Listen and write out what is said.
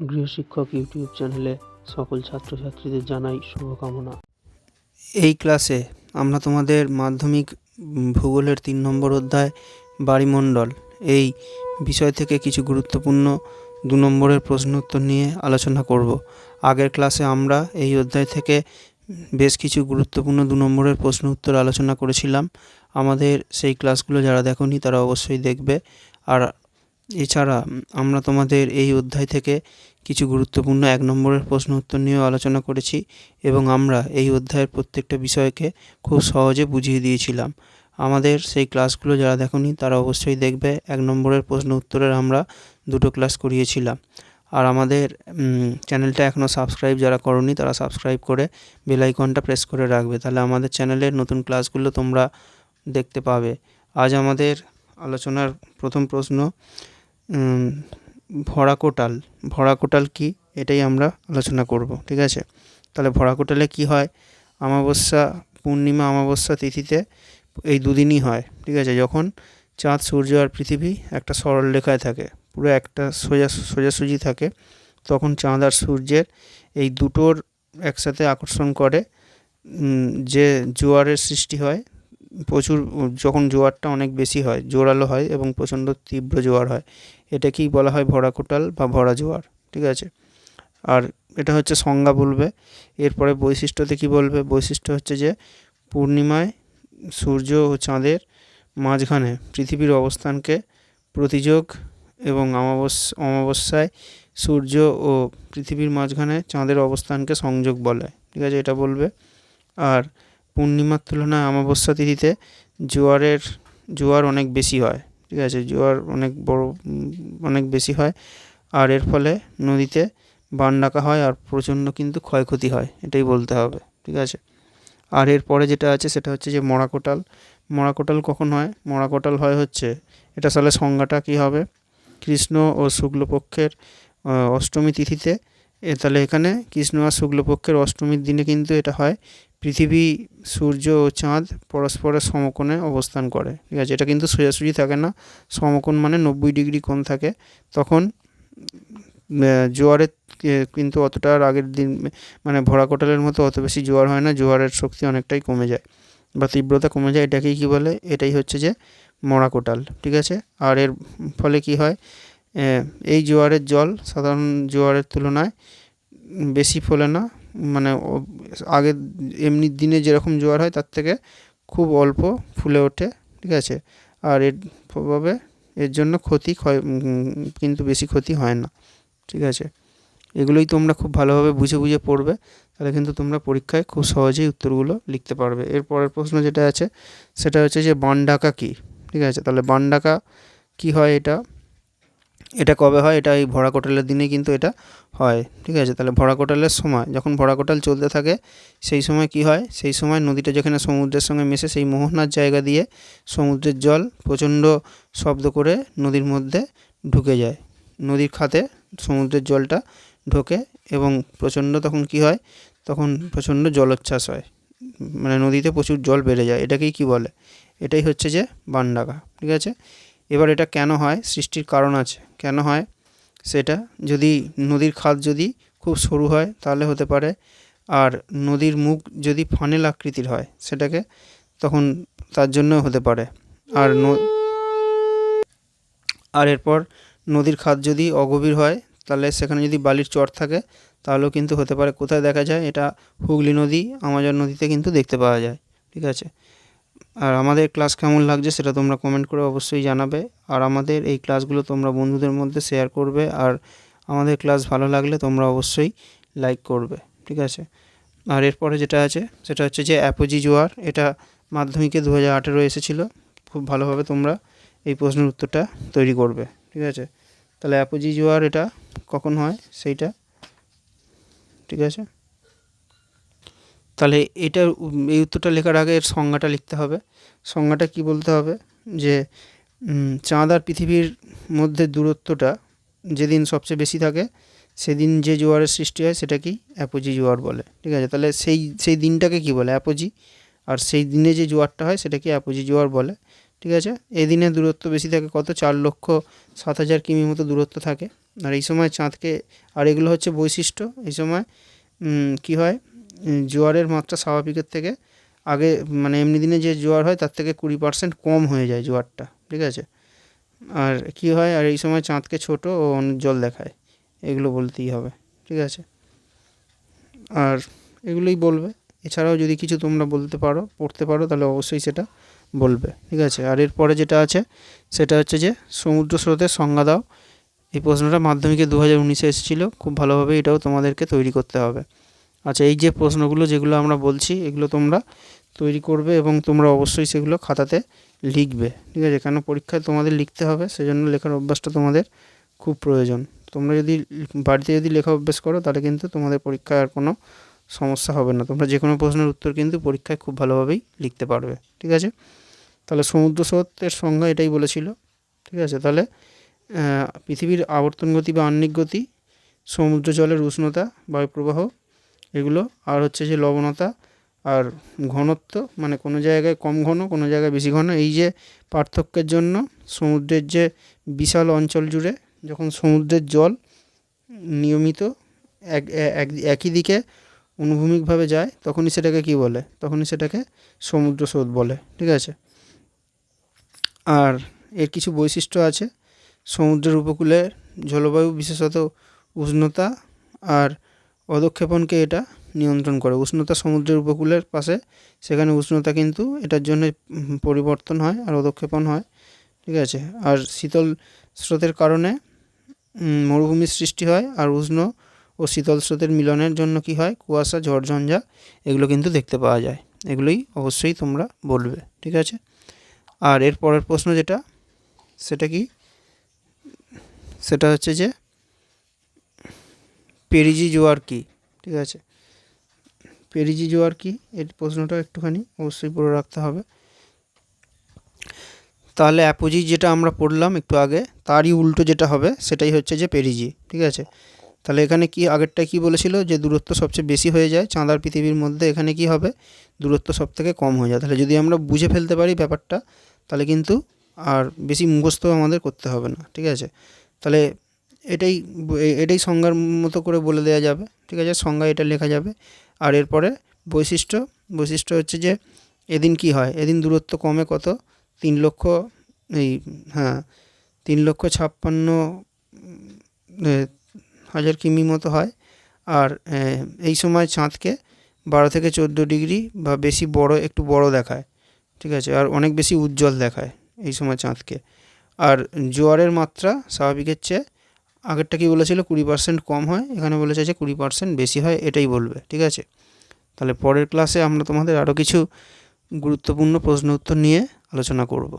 গৃহশিক্ষক YouTube চ্যানেলে সকল ছাত্রছাত্রীদের জানাই শুভকামনা। এই ক্লাসে আমরা তোমাদের মাধ্যমিক ভূগোলের তিন নম্বর অধ্যায় বাড়িমণ্ডল, এই বিষয় থেকে কিছু গুরুত্বপূর্ণ দু নম্বরের প্রশ্ন উত্তর নিয়ে আলোচনা করব। আগের ক্লাসে আমরা এই অধ্যায় থেকে বেশ কিছু গুরুত্বপূর্ণ দু নম্বরের প্রশ্ন উত্তর আলোচনা করেছিলাম। আমাদের সেই ক্লাসগুলো যারা দেখোনি তারা অবশ্যই দেখবে। আর এছাড়া আমরা তোমাদের এই অধ্যায় থেকে কিছু গুরুত্বপূর্ণ এক নম্বরের প্রশ্ন উত্তর নিয়েও আলোচনা করেছি এবং আমরা এই অধ্যায়ের প্রত্যেকটা বিষয়কে খুব সহজে বুঝিয়ে দিয়েছিলাম। আমাদের সেই ক্লাসগুলো যারা দেখোনি, তারা অবশ্যই দেখবে, এক নম্বরের প্রশ্ন উত্তরের আমরা দুটো ক্লাস করিয়েছিলাম। আর আমাদের চ্যানেলটা এখনও সাবস্ক্রাইব যারা করনি, তারা সাবস্ক্রাইব করে বেল আইকনটা প্রেস করে রাখবে। তাহলে আমাদের চ্যানেলের নতুন ক্লাসগুলো তোমরা দেখতে পাবে। আজ আমাদের আলোচনার প্রথম প্রশ্ন ভরা কোটাল। ভরা কোটাল কি? এটাই আমরা আলোচনা করব, ঠিক আছে? তাহলে ভরা কোটালে কি হয়? অমাবস্যা পূর্ণিমা, অমাবস্যা তিথিতে এই দুদিনই হয়, ঠিক আছে? যখন চাঁদ, সূর্য আর পৃথিবী একটা সরল রেখায় থাকে, পুরো একটা সোজা, সোজাসুজি থাকে, তখন চাঁদ আর সূর্যের এই দুটোর একসাথে আকর্ষণ করে যে জোয়ারের সৃষ্টি হয় প্রচুর, যখন জোয়ারটা অনেক বেশি হয়, জোরালো হয় এবং প্রচণ্ড তীব্র জোয়ার হয়, এটাকেই বলা হয় ভরা কোটাল বা ভরা জোয়ার, ঠিক আছে? আর এটা হচ্ছে সংজ্ঞা বলবে। এরপরে বৈশিষ্ট্যতে কি বলবে? বৈশিষ্ট্য হচ্ছে যে পূর্ণিমায় সূর্য ও চাঁদের মাঝখানে পৃথিবীর অবস্থানকে প্রতিযোগ এবং অমাবস্যা অমাবস্যায় সূর্য ও পৃথিবীর মাঝখানে চাঁদের অবস্থানকে সংযোগ বলে, ঠিক আছে? এটা বলবে। আর পূর্ণিমার তুলনায় অমাবস্যা তিথিতে জোয়ারের, জোয়ার অনেক বেশি হয়, ঠিক আছে? জোয়ার অনেক বড়, অনেক বেশি হয়। আর এর ফলে নদীতে বান ডাকা হয় আর প্রচণ্ড কিন্তু ক্ষয়ক্ষতি হয়, এটাই বলতে হবে, ঠিক আছে? আর এরপরে যেটা আছে সেটা হচ্ছে যে মরা কোটাল। মরা কোটাল কখন হয়? মরা কোটাল হয় হচ্ছে, এটা সালে সংজ্ঞাটা কী হবে? কৃষ্ণ ও শুক্লপক্ষের অষ্টমী তিথিতে এ তাহলে এখানে কৃষ্ণ আর শুক্লপক্ষের অষ্টমীর দিনে কিন্তু এটা হয়। পৃথিবী, সূর্য ও চাঁদ পরস্পরের সমকোণে অবস্থান করে। ঠিক আছে, এটা কিন্তু সোজাসুজি থাকে না। সমকোণ মানে নব্বই ডিগ্রি কোণ থাকে। তখন জোয়ারের কিন্তু অতটা আর আগের দিন মানে ভরা কোটালের মতো অত বেশি জোয়ার হয় না। জোয়ারের শক্তি অনেকটাই কমে যায় বা তীব্রতা কমে যায়। এটাকেই কী বলে? এটাই হচ্ছে যে মরা কোটাল। ঠিক আছে? আর এর ফলে কি হয়? এই জোয়ারের জল সাধারণ জোয়ারের তুলনায় বেশি ফোলে না। মানে আগের এমনি দিনে যেরকম জোয়ার হয় তার থেকে খুব অল্প ফুলে ওঠে, ঠিক আছে? আর এর প্রভাবে এর জন্য ক্ষতি ক্ষয় কিন্তু বেশি ক্ষতি হয় না, ঠিক আছে? এগুলোই তোমরা খুব ভালোভাবে বুঝে বুঝে পড়বে, তাহলে কিন্তু তোমরা পরীক্ষায় খুব সহজেই উত্তরগুলো লিখতে পারবে। এর পরের প্রশ্ন যেটা আছে, সেটা হচ্ছে যে বান ডাকা কী, ঠিক আছে? তাহলে বান ডাকা কী হয় এটা? এটা কবে হয়? এটা এই ভরা কোটালের দিনে কিন্তু এটা হয়। ঠিক আছে? তাহলে ভরা কোটালের সময়, যখন ভরা কোটাল চলতে থাকে, সেই সময় কি হয়? সেই সময় নদীটা যেখানে সমুদ্রের সঙ্গে মেশে, সেই মোহনার জায়গা দিয়ে সমুদ্রের জল প্রচণ্ড শব্দ করে নদীর মধ্যে ঢুকে যায়। নদীর খাতে সমুদ্রের জলটা ঢোকে এবং প্রচণ্ড তখন কি হয়? তখন প্রচণ্ড জলোচ্ছ্বাস হয়। মানে নদীতে প্রচুর জল বেড়ে যায়। এটাকেই কি বলে? এটাই হচ্ছে যে বান ডাকা ঠিক আছে? এবার এটা কেন হয়? সৃষ্টির কারণ আছে। কেন হয়? সেটা যদি নদীর খাত যদি খুব সরু হয়, তাহলে হতে পারে। আর নদীর মুখ যদি ফানেল আকৃতির হয়, সেটাকে তখন তার জন্য হতে পারে। আর আর এরপর নদীর খাত যদি অগভীর হয়, তাহলে সেখানে যদি বালির চর থাকে, তাহলেও কিন্তু হতে পারে। কোথায় দেখা যায়? এটা হুগলি নদী, আমাজন নদীতে কিন্তু দেখতে পাওয়া যায়। ঠিক আছে? আর আমাদের ক্লাস কেমন লাগছে সেটা তোমরা কমেন্ট করে অবশ্যই জানাবে। আর আমাদের এই ক্লাসগুলো তোমরা বন্ধুদের মধ্যে শেয়ার করবে। আর আমাদের ক্লাস ভালো লাগলে তোমরা অবশ্যই লাইক করবে, ঠিক আছে? আর এরপরে যেটা আছে, সেটা হচ্ছে যে অ্যাপোজি জোয়ার এটা মাধ্যমিকে দু হাজার আঠেরো এসেছিল। খুব ভালোভাবে তোমরা এই প্রশ্নের উত্তরটা তৈরি করবে, ঠিক আছে? তাহলে অ্যাপোজি জোয়ার এটা কখন হয়? সেইটা, ঠিক আছে? তাহলে এটা, এই উত্তরটা লেখার আগে এর সংজ্ঞাটা লিখতে হবে। সংজ্ঞাটা কি বলতে হবে? যে চাঁদ আর পৃথিবীর মধ্যে দূরত্বটা যেদিন সবচেয়ে বেশি থাকে, সেদিন যে জোয়ারের সৃষ্টি হয় সেটাকেই অ্যাপোজি জোয়ার বলে। ঠিক আছে? তাহলে সেই সেই দিনটাকে কি বলে? অ্যাপোজি। আর সেই দিনে যে জোয়ারটা হয় সেটাকে অ্যাপোজি জোয়ার বলে? ঠিক আছে? এই দিনে দূরত্ব বেশি থাকে কত? চার লক্ষ সাত হাজার কিমি মতো দূরত্ব থাকে। আর এই সময় চাঁদকে, আর এগুলো হচ্ছে বৈশিষ্ট্য। এই সময় কি হয়? জোয়ারের মাত্রা স্বাভাবিকের থেকে আগে মানে এমনি দিনে যে জোয়ার হয় তার থেকে কুড়ি পার্সেন্ট কম হয়ে যায় জোয়ারটা, ঠিক আছে? আর কি হয়, আর এই সময় চাঁদকে ছোট ও জল দেখায়, এগুলো বলতেই হবে, ঠিক আছে? আর এগুলোই বলবে, এছাড়াও যদি কিছু তোমরা বলতে পারো, পড়তে পারো, তাহলে অবশ্যই সেটা বলবে, ঠিক আছে? আর এরপরে যেটা আছে, সেটা হচ্ছে যে সমুদ্র স্রোতের সংজ্ঞা দাও, এই প্রশ্নটা মাধ্যমিকে দু হাজার উনিশে এসেছিল, খুব ভালোভাবে এটাও তোমাদেরকে তৈরি করতে হবে। আচ্ছা এই যে প্রশ্নগুলো যেগুলো আমরা বলছি, এগুলো তোমরা তৈরি করবে এবং তোমরা অবশ্যই সেগুলো খাতাতে লিখবে। ঠিক আছে, কেন পরীক্ষায় তোমাদের লিখতে হবে, সেজন্য লেখার অভ্যাসটা তোমাদের খুব প্রয়োজন। তোমরা যদি বাড়িতে যদি লেখা অভ্যাস করো, তাহলে কিন্তু তোমাদের পরীক্ষায় আর কোনো সমস্যা হবে না। তোমরা যে কোনো প্রশ্নের উত্তর কিন্তু পরীক্ষায় খুব ভালোভাবেই লিখতে পারবে। ঠিক আছে? তাহলে সমুদ্র স্রোতের সংজ্ঞা এটাই বলেছিল। ঠিক আছে? তাহলে পৃথিবীর আবর্তন গতি বা আহ্নিক গতি, সমুদ্র জলের উষ্ণতা, বায়ুপ্রবাহ এগুলো। আর হচ্ছে যে লবণতা আর ঘনত্ব মানে কোনো জায়গায় কম ঘন, কোনো জায়গায় বেশি ঘন, এই যে পার্থক্যের জন্য সমুদ্রের যে বিশাল অঞ্চল জুড়ে যখন সমুদ্রের জল নিয়মিত এক এক, একই দিকে অনুভূমিকভাবে যায়, তখনই সেটাকে কি বলে? তখনই সেটাকে সমুদ্র স্রোত বলে, ঠিক আছে? আর এর কিছু বৈশিষ্ট্য আছে। সমুদ্রের উপকূলে জলবায়ু বিশেষত উষ্ণতা আর অধক্ষেপণকে এটা নিয়ন্ত্রণ করে। উষ্ণতা সমুদ্রের উপকূলের পাশে, সেখানে উষ্ণতা কিন্তু এটার জন্য পরিবর্তন হয় আর অধক্ষেপণ হয়, ঠিক আছে? আর শীতল স্রোতের কারণে মরুভূমির সৃষ্টি হয় আর উষ্ণ ও শীতল স্রোতের মিলনের জন্য কি হয়? কুয়াশা, ঝড়ঝঞ্ঝা, এগুলো কিন্তু দেখতে পাওয়া যায়। এগুলোই অবশ্যই তোমরা বলবে, ঠিক আছে? আর এর পরের প্রশ্ন যেটা, সেটা কি? সেটা হচ্ছে যে পেরিজি জোয়ার কি? ঠিক আছে? পেরিজি জোয়ার কি? এর প্রশ্নটা একটুখানি অবশ্যই পড়ে রাখতে হবে। তাহলে অ্যাপোজি যেটা আমরা পড়লাম একটু আগে, তারই উল্টো যেটা হবে, সেটাই হচ্ছে যে পেরিজি, ঠিক আছে? তাহলে এখানে কি, আগেরটা কি বলেছিল যে দূরত্ব সবচেয়ে বেশি হয়ে যায়? চাঁদার পৃথিবীর মধ্যে এখানে কি হবে? দূরত্ব সব থেকে কম হয়ে যায়। তাহলে যদি আমরা বুঝে ফেলতে পারি ব্যাপারটা, তাহলে কিন্তু আর বেশি মুখস্থ আমাদের করতে হবে না, ঠিক আছে? তাহলে এটাই এটাই সংজ্ঞার মতো করে বলে দেওয়া যাবে, ঠিক আছে? সংজ্ঞা এটা লেখা যাবে। আর এরপরে বৈশিষ্ট্য বৈশিষ্ট্য হচ্ছে যে এদিন কি হয়? এদিন দূরত্ব কমে কত? তিন লক্ষ, এই হ্যাঁ তিন লক্ষ ছাপ্পান্ন হাজার কিমি মতো হয়। আর এই সময় চাঁদকে বারো থেকে চোদ্দ ডিগ্রি বা বেশি বড়, একটু বড় দেখায়, ঠিক আছে? আর অনেক বেশি উজ্জ্বল দেখায় এই সময় চাঁদকে আর জোয়ারের মাত্রা স্বাভাবিকের চেয়ে আগেরটা কি বলেছিল? কুড়ি পার্সেন্ট কম হয়। এখানে বলেছে যে কুড়ি পার্সেন্ট বেশি হয়, এটাই বলবে, ঠিক আছে? তাহলে পরের ক্লাসে আমরা তোমাদের আরও কিছু গুরুত্বপূর্ণ প্রশ্ন উত্তর নিয়ে আলোচনা করব।